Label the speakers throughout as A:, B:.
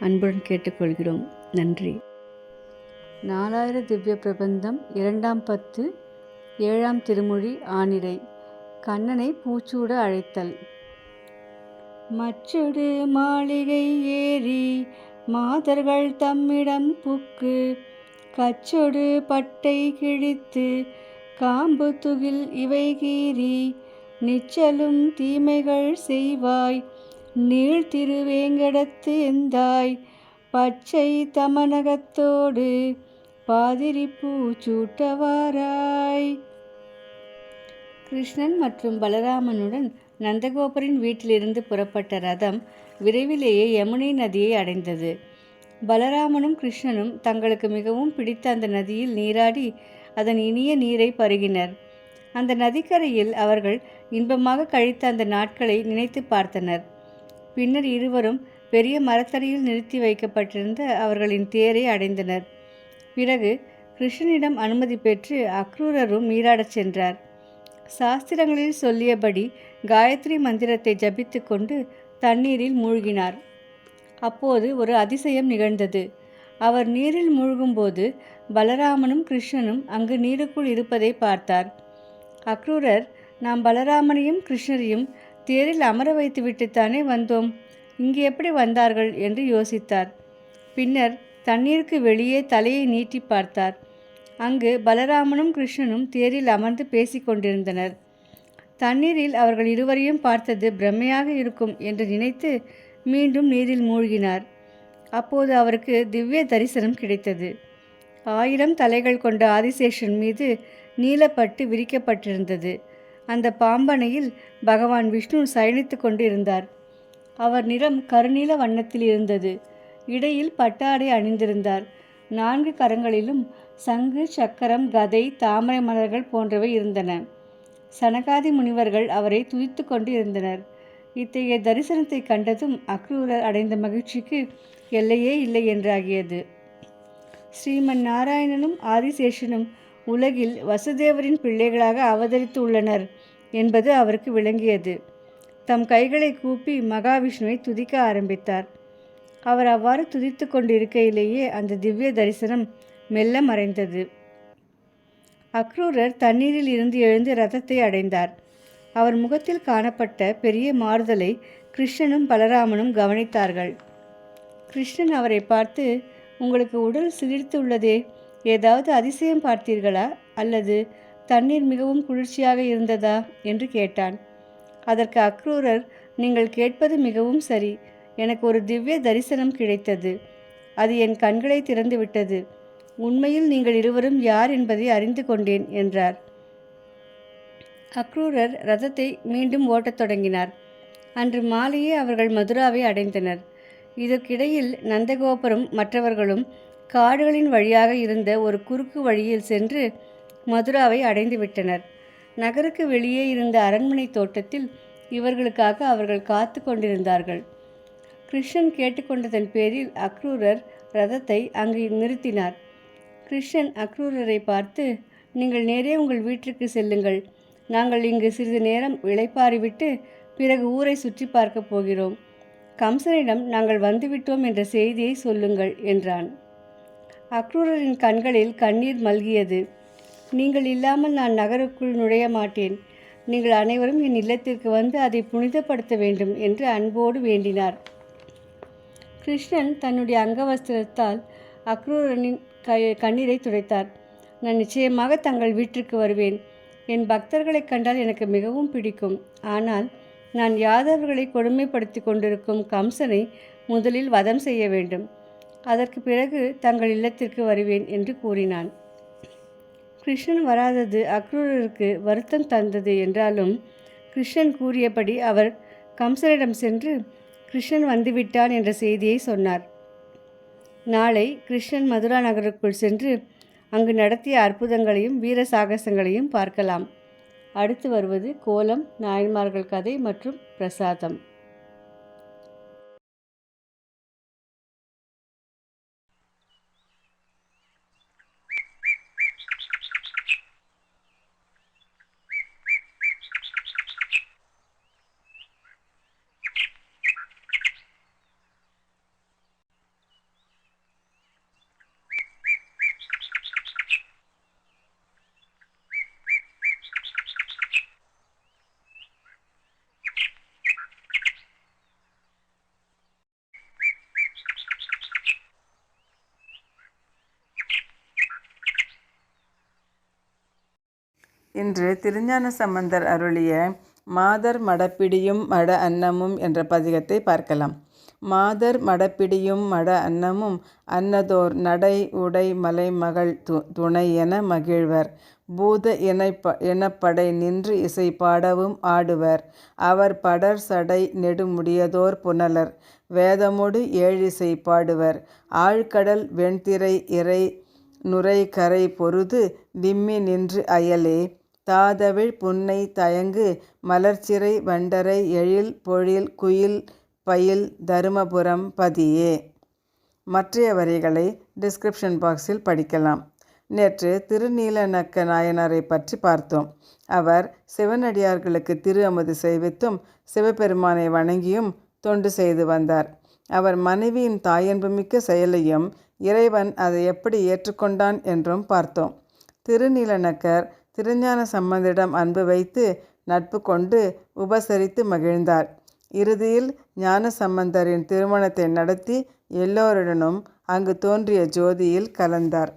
A: அன்புடன் கேட்டுக்கொள்கிறோம். நன்றி. நாலாயிர திவ்ய பிரபந்தம் இரண்டாம் பத்து ஏழாம் திருமொழி ஆனிரை கண்ணனை பூச்சூட அழைத்தல். மற்றொரு மாளிகை ஏறி மாதர்கள் தம்மிடம் புக்கு. கச்சொடு பட்டை கிழித்து காம்பு துகில் இவை கீறி. நிச்சலும் தீமைகள் செய்வாய் நீள் திருவேங்கடத்து எந்தாய் பச்சை தமனகத்தோடு பாதிரி பூச்சூட்டவாராய் கிருஷ்ணன் மற்றும் பலராமனுடன் நந்தகோபரின் வீட்டிலிருந்து புறப்பட்ட ரதம் விரைவிலேயே யமுனை நதியை அடைந்தது. பலராமனும் கிருஷ்ணனும் தங்களுக்கு மிகவும் பிடித்த அந்த நதியில் நீராடி அதன் இனிய நீரை பருகினர். அந்த நதிக்கரையில் அவர்கள் இன்பமாக கழித்த அந்த நாட்களை நினைத்து பார்த்தனர். பின்னர் இருவரும் பெரிய மரத்தடியில் நிறுத்தி வைக்கப்பட்டிருந்த அவர்களின் தேரை அடைந்தனர். பிறகு கிருஷ்ணனிடம் அனுமதி பெற்று அக்ரூரரும் நீராடச் சென்றார். சாஸ்திரங்களில் சொல்லியபடி காயத்ரி மந்திரத்தை ஜபித்து கொண்டு தண்ணீரில் மூழ்கினார். அப்போது ஒரு அதிசயம் நிகழ்ந்தது. அவர் நீரில் மூழ்கும்போது பலராமனும் கிருஷ்ணனும் அங்கு நீருக்குள் இருப்பதை பார்த்தார். அக்ரூரர் நாம் பலராமனையும் கிருஷ்ணரையும் தேரில் அமர வைத்து விட்டுத்தானே வந்தோம்? இங்கு எப்படி வந்தார்கள்? என்று யோசித்தார். பின்னர் தண்ணீருக்கு வெளியே தலையை நீட்டி பார்த்தார். அங்கு பலராமனும் கிருஷ்ணனும் தேரில் அமர்ந்து பேசிக்கொண்டிருந்தனர் தண்ணீரில் அவர்கள் இருவரையும் பார்த்தது பிரம்மையாக இருக்கும் என்று நினைத்து மீண்டும் நீரில் மூழ்கினார். அப்போது அவருக்கு திவ்ய தரிசனம் கிடைத்தது. ஆயிரம் தலைகள் கொண்ட ஆதிசேஷன் மீது நீலப்பட்டு விரிக்கப்பட்டிருந்தது. அந்த பாம்பனையில் பகவான் விஷ்ணு சயனித்து கொண்டு இருந்தார் அவர் நிறம் கருநீல வண்ணத்தில் இருந்தது. இடையில் பட்டாடை அணிந்திருந்தார். நான்கு கரங்களிலும் சங்கு சக்கரம் கதை தாமரை மலர்கள் போன்றவை இருந்தன. சனகாதி முனிவர்கள் அவரை துதித்து கொண்டு இருந்தனர் இத்தகைய தரிசனத்தை கண்டதும் அக்ரூரர் அடைந்த மகிழ்ச்சிக்கு எல்லையே இல்லை என்றாகியது. ஸ்ரீமன் நாராயணனும் ஆதிசேஷனும் உலகில் வசுதேவரின் பிள்ளைகளாக அவதரித்து உள்ளனர் என்பது அவருக்கு விளங்கியது. தம் கைகளை கூப்பி மகாவிஷ்ணுவை துதிக்க ஆரம்பித்தார். அவர் அவ்வாறு துதித்து கொண்டிருக்கையிலேயே அந்த திவ்ய தரிசனம் மெல்ல மறைந்தது. அக்ரூரர் தண்ணீரில் இருந்து எழுந்து ரதத்தை அடைந்தார். அவர் முகத்தில் காணப்பட்ட பெரிய மாறுதலை கிருஷ்ணனும் பலராமனும் கவனித்தார்கள். கிருஷ்ணன் அவரை பார்த்து உங்களுக்கு உடல் சிலிர்த்து உள்ளதே ஏதாவது அதிசயம் பார்த்தீர்களா? அல்லது தண்ணீர் மிகவும் குளிர்ச்சியாக இருந்ததா? என்று கேட்டான். அதற்கு அக்ரூரர் நீங்கள் கேட்பது மிகவும் சரி. எனக்கு ஒரு திவ்ய தரிசனம் கிடைத்தது. அது என் கண்களை திறந்துவிட்டது உண்மையில் நீங்கள் இருவரும் யார் என்பதை அறிந்து கொண்டேன் என்றார். அக்ரூரர் ரதத்தை மீண்டும் ஓட்டத் தொடங்கினார். அன்று மாலையே அவர்கள் மதுராவை அடைந்தனர். இதற்கிடையில் நந்தகோபுரம் மற்றவர்களும் காடுகளின் வழியாக இருந்த ஒரு குறுக்கு வழியில் சென்று மதுராவை அடைந்து விட்டனர். நகருக்கு வெளியே இருந்த அரண்மனை தோட்டத்தில் இவர்களுக்காக அவர்கள் காத்து கொண்டிருந்தார்கள். கிருஷ்ணன் கேட்டுக்கொண்டதன் பேரில் அக்ரூரர் ரதத்தை அங்கு நிறுத்தினார். கிருஷ்ணன் அக்ரூரரை பார்த்து நீங்கள் நேரே உங்கள் வீட்டிற்கு செல்லுங்கள். நாங்கள் இங்கு சிறிது நேரம் இளைப்பாறிவிட்டு பிறகு ஊரை சுற்றி பார்க்கப் போகிறோம். கம்சனிடம் நாங்கள் வந்துவிட்டோம் என்ற செய்தியை சொல்லுங்கள் என்றான். அக்ரூரரின் கண்களில் கண்ணீர் மல்கியது. நீங்கள் இல்லாமல் நான் நகருக்குள் நுழைய மாட்டேன். நீங்கள் அனைவரும் என் இல்லத்திற்கு வந்து அதை புனிதப்படுத்த வேண்டும் என்று அன்போடு வேண்டினார். கிருஷ்ணன் தன்னுடைய அங்கவஸ்திரத்தால் அக்ரூரனின் க கண்ணீரை துடைத்தார். நான் நிச்சயமாக தங்கள் வீட்டிற்கு வருவேன். என் பக்தர்களைக் கண்டால் எனக்கு மிகவும் பிடிக்கும். ஆனால் நான் யாதவர்களை கொடுமைப்படுத்தி கொண்டிருக்கும் கம்சனை முதலில் வதம் செய்ய வேண்டும். அதற்கு பிறகு தங்கள் இல்லத்திற்கு வருவேன் என்று கூறினான். கிருஷ்ணன் வராதது அக்ரூரருக்கு வருத்தம் தந்தது என்றாலும் கிருஷ்ணன் கூறியபடி அவர் கம்சனிடம் சென்று கிருஷ்ணன் வந்துவிட்டான் என்ற செய்தியை சொன்னார். நாளை கிருஷ்ணன் மதுரா நகருக்குள் சென்று அங்கு நடத்திய அற்புதங்களையும் வீர சாகசங்களையும் பார்க்கலாம். அடுத்து வருவது கோலம் நாயன்மார்கள் கதை மற்றும் பிரசாதம்.
B: இன்று திருஞான சம்பந்தர் அருளிய மாதர் மடப்பிடியும் மட அன்னமும் என்ற பதிகத்தை பார்க்கலாம். மாதர் மடப்பிடியும் மட அன்னமும் அன்னதோர் நடை உடை மலை மகள் து துணை என மகிழ்வர். பூத இணைப்ப இனப்படை நின்று இசை பாடவும் ஆடுவர். அவர் படர் சடை நெடுமுடியதோர் புனலர். வேதமொடு ஏழிசை பாடுவர். ஆழ்கடல் வெண்திரை இறை நுரை கரை பொருது விம்மி நின்று அயலே. தாதவிழ் புன்னை தயங்கு மலர்ச்சிறை வண்டரை எழில் பொழில் குயில் பயில் தருமபுரம் பதியே. மற்றைய வரிகளை டிஸ்கிரிப்ஷன் பாக்ஸில் படிக்கலாம். நேற்று திருநீலநக்க நாயனாரை பற்றி பார்த்தோம். அவர் சிவனடியார்களுக்கு திரு அமுது செய்வித்தும் சிவபெருமானை வணங்கியும் தொண்டு செய்து வந்தார். அவர் மனைவியின் தாயன்புமிக்க செயலையும் இறைவன் அதை எப்படி ஏற்றுக்கொண்டான் என்றும் பார்த்தோம். திருநீலநக்கர் திருஞான சம்பந்திடம் அன்பு வைத்து நட்பு கொண்டு உபசரித்து மகிழ்ந்தார். இறுதியில் ஞான சம்பந்தரின் திருமணத்தை நடத்தி எல்லோருடனும் அங்கு தோன்றிய ஜோதியில் கலந்தார்.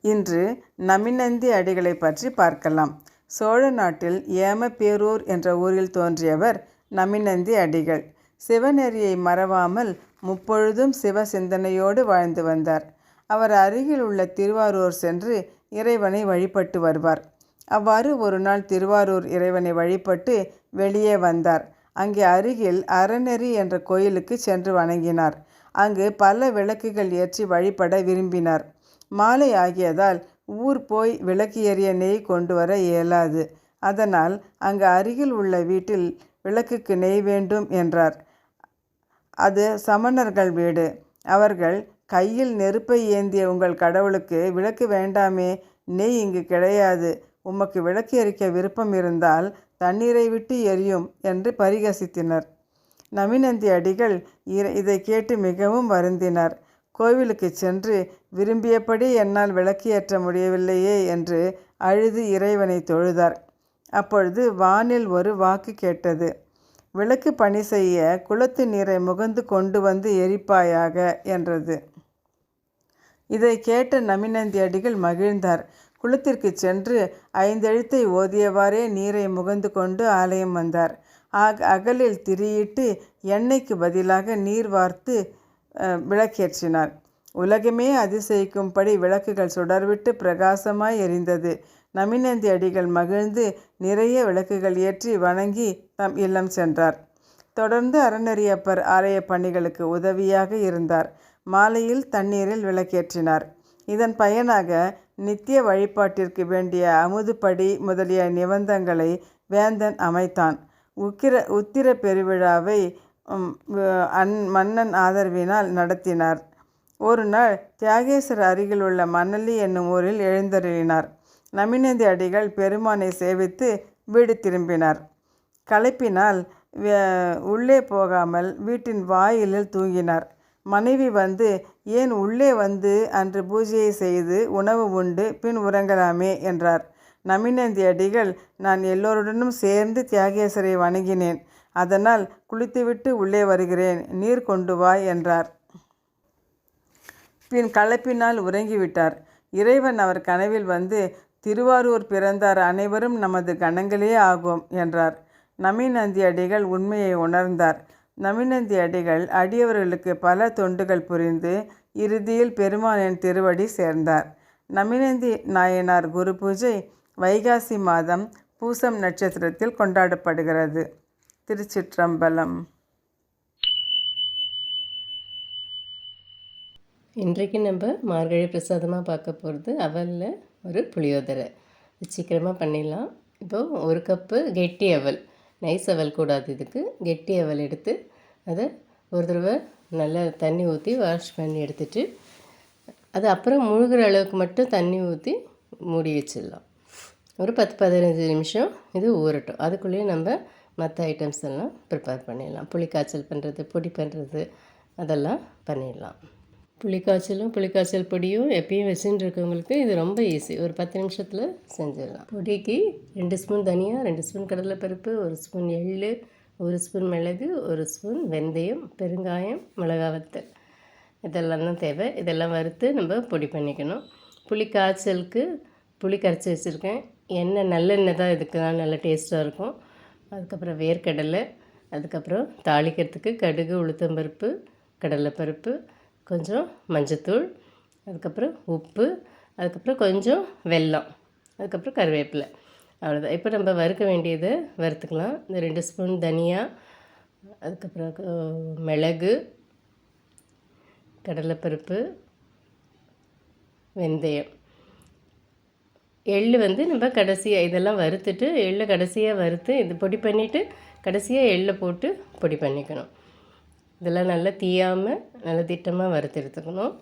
B: இன்று நமிநந்தி அடிகளை பற்றி பார்க்கலாம். சோழ நாட்டில் ஏமப்பேரூர் என்ற ஊரில் தோன்றியவர் நமிநந்தி அடிகள். சிவநெறியை மறவாமல் முப்பொழுதும் சிவ சிந்தனையோடு வாழ்ந்து வந்தார். அவர் அருகில் உள்ள திருவாரூர் சென்று இறைவனை வழிபட்டு வருவார். அவ்வாறு ஒரு நாள் திருவாரூர் இறைவனை வழிபட்டு வெளியே வந்தார். அங்கே அருகில் அறநெறி என்ற கோயிலுக்கு சென்று வணங்கினார். அங்கு பல விளக்குகள் ஏற்றி வழிபட விரும்பினார். மாலை ஆகியதால் ஊர் போய் விளக்கு எறிய நெய் கொண்டு வர இயலாது. அதனால் அங்கு அருகில் உள்ள வீட்டில் விளக்குக்கு நெய் வேண்டும் என்றார். அது சமணர்கள் வீடு. அவர்கள் கையில் நெருப்பை ஏந்திய உங்கள் கடவுளுக்கு விளக்கு வேண்டாமே நெய் இங்கு கிடையாது. உமக்கு விளக்கு எரிக்க விருப்பம் இருந்தால் தண்ணீரை விட்டு எரியும் என்று பரிகசித்தனர். நமிநந்தி அடிகள் இதை கேட்டு மிகவும் வருந்தினார். கோவிலுக்கு சென்று விரும்பியபடி என்னால் விளக்கு ஏற்ற முடியவில்லையே என்று அழுது இறைவனை தொழுதார். அப்பொழுது வானில் ஒரு வாக்கு கேட்டது. விளக்கு பணி செய்ய குளத்து நீரை முகந்து கொண்டு வந்து எரிப்பாயாக என்றது. இதை கேட்ட நமிநந்தி அடிகள் மகிழ்ந்தார். குளத்திற்கு சென்று ஐந்தெழுத்தை ஓதியவாறே நீரை முகந்து கொண்டு ஆலயம் வந்தார். ஆக அகலில் திரியிட்டு எண்ணெய்க்கு பதிலாக நீர் வார்த்து விளக்கேற்றினார். உலகமே அதிசயிக்கும்படி விளக்குகள் சுடர்விட்டு பிரகாசமாய் எரிந்தது. நமிநந்தி அடிகள் மகிழ்ந்து நிறைய விளக்குகள் ஏற்றி வணங்கி தம் இல்லம் சென்றார். தொடர்ந்து அறநெறியப்பர் ஆலய பணிகளுக்கு உதவியாக இருந்தார். மாலையில் தண்ணீரில் விளக்கேற்றினார். இதன் பயனாக நித்திய வழிபாட்டிற்கு வேண்டிய அமுதுபடி முதலிய நிபந்தங்களை வேந்தன் அமைத்தான். உக்கிர உத்திர பெருவிழாவை அன் மன்னன் ஆதரவினால் நடத்தினார். ஒரு நாள் தியாகேஸ்வர அருகில் உள்ள மணலி என்னும் ஊரில் எழுந்தருளினார். நமினந்தி அடிகள் பெருமானை சேவித்து வீடு திரும்பினார். களைப்பினால் உள்ளே போகாமல் வீட்டின் வாயிலில் தூங்கினார். மனைவி வந்து ஏன் உள்ளே வந்து அன்று பூஜையை செய்து உணவு உண்டு பின் உறங்கலாமே? என்றார். நமினந்தி அடிகள் நான் எல்லோருடனும் சேர்ந்து தியாகேசரை வணங்கினேன். அதனால் குளித்துவிட்டு உள்ளே வருகிறேன். நீர் கொண்டு வா என்றார். பின் கலப்பினால் உறங்கிவிட்டார். இறைவன் அவர் கனவில் வந்து திருவாரூர் பிறந்தார் அனைவரும் நமது கணங்களே ஆகும் என்றார். நமிநந்தி அடிகள் உண்மையை உணர்ந்தார். நமிநந்தி அடிகள் அடியவர்களுக்கு பல தொண்டுகள் புரிந்து இறுதியில் பெருமானின் திருவடி சேர்ந்தார். நமிநந்தி நாயனார் குரு பூஜை வைகாசி மாதம் பூசம் நட்சத்திரத்தில் கொண்டாடப்படுகிறது. திருச்சிற்றம்பலம்.
C: இன்றைக்கு நம்ம மார்கழி பிரசாதமாக பார்க்க போகிறது அவலில் ஒரு புளியோதரை. சீக்கிரமாக பண்ணிடலாம். இப்போது ஒரு கப்பு கெட்டி அவல். நைஸ் அவல் கூடாது இதுக்கு. கெட்டி அவல் எடுத்து அதை ஒரு தடவை நல்லா தண்ணி ஊற்றி வாஷ் பண்ணி எடுத்துட்டு அது அப்புறம் முழுகிற அளவுக்கு மட்டும் தண்ணி ஊற்றி மூடி வச்சிடலாம். ஒரு பத்து பதினஞ்சு நிமிஷம் இது ஊறட்டும். அதுக்குள்ளேயே நம்ம மற்ற ஐட்டம்ஸ் எல்லாம் ப்ரிப்பேர் பண்ணிடலாம். புளி காய்ச்சல் பண்ணுறது பொடி பண்ணுறது அதெல்லாம் பண்ணிடலாம். புளிக்காய்ச்சலும் புளிக்காய்ச்சல் பொடியும் எப்பயும் வச்சுட்டு இருக்கவங்களுக்கு இது ரொம்ப ஈஸி ஒரு பத்து நிமிஷத்தில் செஞ்சிடலாம். பொடிக்கு ரெண்டு ஸ்பூன் தனியாக ரெண்டு ஸ்பூன் கடலைப்பருப்பு ஒரு ஸ்பூன் எள் ஒரு ஸ்பூன் மிளகு ஒரு ஸ்பூன் வெந்தயம் பெருங்காயம் மிளகா வத்தல். இதெல்லாம் தான் தேவை. இதெல்லாம் வறுத்து நம்ம பொடி பண்ணிக்கணும். புளி காய்ச்சலுக்கு புளி கரைச்சி வச்சுருக்கேன். எண்ணெய் நல்லெண்ணெய் தான் இதுக்கு தான் நல்ல டேஸ்ட்டாக இருக்கும். அதுக்கப்புறம் வேர்க்கடலை அதுக்கப்புறம் தாளிக்கிறதுக்கு கடுகு உளுத்தம்பருப்பு கடலைப்பருப்பு கொஞ்சம் மஞ்சத்தூள் அதுக்கப்புறம் உப்பு அதுக்கப்புறம் கொஞ்சம் வெல்லம் அதுக்கப்புறம் கருவேப்பிலை. அவ்வளோதான் இப்போ நம்ம வறுக்க வேண்டியதை வறுத்துக்கலாம். இந்த ரெண்டு ஸ்பூன் தனியா அதுக்கப்புறம் மிளகு கடலைப்பருப்பு வெந்தயம். எள்ளு வந்து நம்ம கடைசியாக இதெல்லாம் வறுத்துட்டு எள்ளை கடைசியாக வறுத்து இது பொடி பண்ணிவிட்டு கடைசியாக எள்ளை போட்டு பொடி பண்ணிக்கணும். இதெல்லாம் நல்லா தீயாமல் நல்லா திட்டமாக வறுத்து எடுத்துக்கணும்.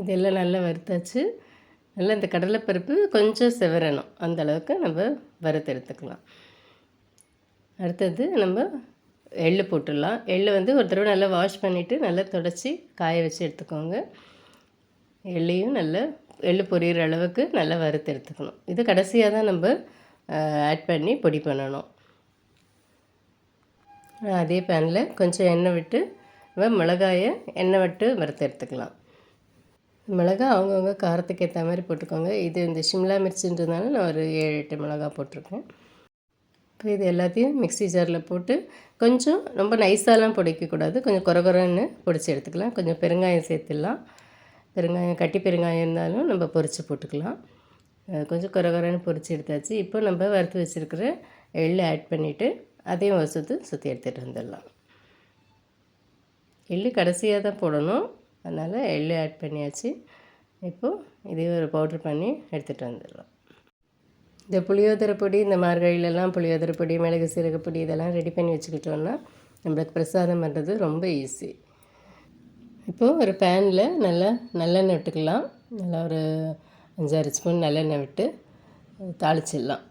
C: இதெல்லாம் நல்லா வறுத்தாச்சு. நல்லா இந்த கடலைப்பருப்பு கொஞ்சம் செவரணும். அந்தளவுக்கு நம்ம வறுத்து எடுத்துக்கலாம். அடுத்தது நம்ம எள்ளு போட்டுடலாம். எள்ளு வந்து ஒரு தடவை நல்லா வாஷ் பண்ணிவிட்டு நல்லா தொடச்சி காய வச்சு எடுத்துக்கோங்க. எள்ளையும் நல்லா எள்ளு பொரியிற அளவுக்கு நல்லா வறுத்து எடுத்துக்கணும். இது கடைசியாக தான் நம்ம ஆட் பண்ணி பொடி பண்ணணும். அதே பேனில் கொஞ்சம் எண்ணெய் விட்டு மிளகாயை எண்ணெய் விட்டு வறுத்து எடுத்துக்கலாம். மிளகா அவங்கவுங்க காரத்துக்கு ஏற்ற மாதிரி போட்டுக்கோங்க. இது இந்த சிம்லா மிர்ச்சின்றதுனால நான் ஒரு ஏழு எட்டு மிளகா போட்டிருக்கேன். இப்போ இது எல்லாத்தையும் மிக்சி ஜாரில் போட்டு கொஞ்சம் ரொம்ப நைஸாலாம் பொடிக்கக்கூடாது. கொஞ்சம் குறகுறன்னு பொடிச்சு எடுத்துக்கலாம். கொஞ்சம் பெருங்காயம் சேர்த்துடலாம். பெருங்காயம் கட்டி பெருங்காயம் இருந்தாலும் நம்ம பொரித்து போட்டுக்கலாம். கொஞ்சம் குறகுறன்னு பொரிச்சு எடுத்தாச்சு. இப்போ நம்ம வறுத்து வச்சுருக்கிற எள்ளு ஆட் பண்ணிவிட்டு அதையும் ஒரு சுற்று சுற்றி எடுத்துகிட்டு வந்துடலாம். எள்ளு கடைசியாக தான் போடணும். அதனால் எள்ளு ஆட் பண்ணியாச்சு. இப்போது இதையும் ஒரு பவுட்ரு பண்ணி எடுத்துகிட்டு வந்துடலாம். இந்த புளியோதரை பொடி இந்த மார்கழிலெல்லாம் புளியோதரை பொடி மிளகு சீரக பொடி இதெல்லாம் ரெடி பண்ணி வச்சுக்கிட்டோன்னா நம்மளுக்கு பிரசாதம் பண்ணுறது ரொம்ப ஈஸி இப்போது ஒரு பேனில் நல்லா நல்லெண்ணெய் விட்டுக்கலாம். நல்லா ஒரு அஞ்சாறு ஸ்பூன் நல்லெண்ணெய் விட்டு தாளிச்சிடலாம்.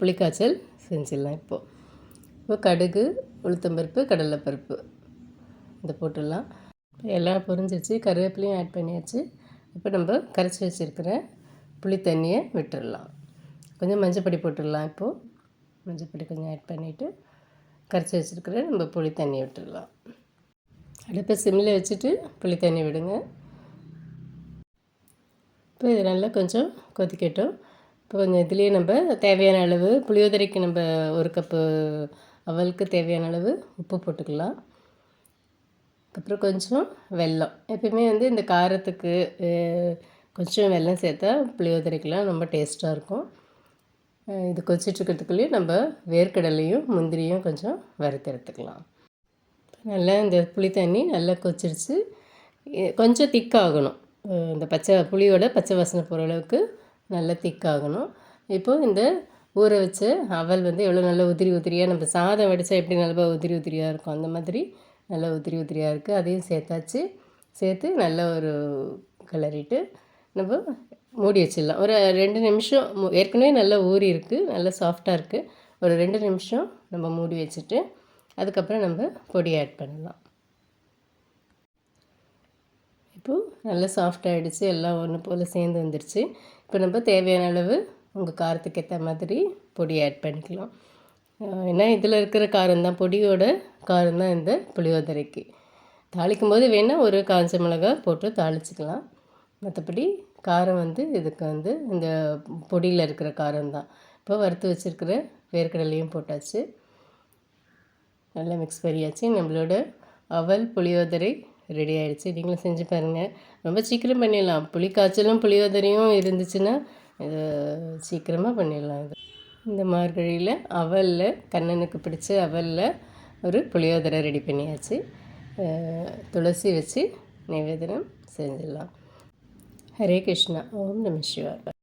C: புளிக்காய்ச்சல் செஞ்சிடலாம் இப்போது இப்போ கடுகு உளுத்தம்பருப்பு கடலைப்பருப்பு. இதை போட்டுடலாம். இப்போ எல்லாம் பொரிஞ்சிருச்சு. கருவேப்பிலையும் ஆட் பண்ணியாச்சு. இப்போ நம்ம கரைச்சி வச்சுருக்கிற புளி தண்ணியை விட்டுடலாம். கொஞ்சம் மஞ்சப்பொடி போட்டுடலாம் இப்போது மஞ்சப்பொடி கொஞ்சம் ஆட் பண்ணிவிட்டு கரைச்சி வச்சுருக்கிற நம்ம புளி தண்ணியை விட்டுடலாம். அடுப்பை சிம்மில் வச்சுட்டு புளி தண்ணி விடுங்க. இப்போ இது நல்லா கொஞ்சம் கொதிக்கட்டும். இப்போ கொஞ்சம் இதுலேயே நம்ம தேவையான அளவு புளியோதரைக்கு நம்ம ஒரு கப்பு அவலுக்கு தேவையான அளவு உப்பு போட்டுக்கலாம். அப்புறம் கொஞ்சம் வெல்லம். எப்பயுமே வந்து இந்த காரத்துக்கு கொஞ்சம் வெல்லம் சேர்த்தா புளியோதரைக்கெலாம் ரொம்ப டேஸ்ட்டாக இருக்கும். இது கொச்சிட்ருக்கிறதுக்குள்ளேயும் நம்ம வேர்க்கடலையும் முந்திரியும் கொஞ்சம் வறுத்து எடுத்துக்கலாம். நல்லா இந்த புளி தண்ணி நல்லா கொச்சிருச்சு கொஞ்சம் திக்காகணும். இந்த பச்சை புளியோட பச்சை வாசனை போகிற அளவுக்கு நல்லா திக்காகணும். இப்போது இந்த ஊற வச்சு அவல் வந்து எவ்வளோ நல்லா உதிரி உதிரியாக நம்ம சாதம் வடித்தா எப்படி நல்லா உதிரி உதிரியாக இருக்கும்? அந்த மாதிரி நல்லா உதிரி உதிரியாக இருக்குது அதையும் சேர்த்தாச்சு. சேர்த்து நல்லா ஒரு கிளறிட்டு நம்ம மூடி வச்சிடலாம். ஒரு ரெண்டு நிமிஷம் ஏற்கனவே நல்லா ஊறி இருக்குது நல்லா சாஃப்டாக இருக்குது ஒரு ரெண்டு நிமிஷம் நம்ம மூடி வச்சுட்டு அதுக்கப்புறம் நம்ம பொடி ஆட் பண்ணலாம். இப்போது நல்லா சாஃப்டாகிடுச்சு எல்லாம் ஒன்று போல் சேர்ந்து வந்துருச்சு. இப்போ நம்ம தேவையான அளவு உங்கள் காரத்துக்கு ஏற்ற மாதிரி பொடி ஆட் பண்ணிக்கலாம். ஏன்னா இதில் இருக்கிற காரம் தான் பொடியோட காரம் தான் இந்த புளியோதரைக்கு. தாளிக்கும் போது வேணால் ஒரு காஞ்ச மிளகா போட்டு தாளிச்சிக்கலாம். மற்றபடி காரம் வந்து இதுக்கு வந்து இந்த பொடியில் இருக்கிற காரம் தான். இப்போ வறுத்து வச்சுருக்கிற வேர்க்கடலையும் போட்டாச்சு. நல்லா மிக்ஸ் பண்ணியாச்சு. நம்மளோட அவல் புளியோதரை ரெடி ஆகிடுச்சு நீங்களும் செஞ்சு பாருங்கள் ரொம்ப சீக்கிரம் பண்ணிடலாம். புளி காய்ச்சலும் புளியோதரையும் இருந்துச்சுன்னா இது சீக்கிரமாக பண்ணிடலாம் இது. இந்த மார்கழியில் அவலில் கண்ணனுக்கு பிடிச்ச அவலில் ஒரு புளியோதரை ரெடி பண்ணியாச்சு. துளசி வச்சு நிவேதனம் செஞ்சிடலாம். ஹரே கிருஷ்ணா. ஓம் நம சிவாய்.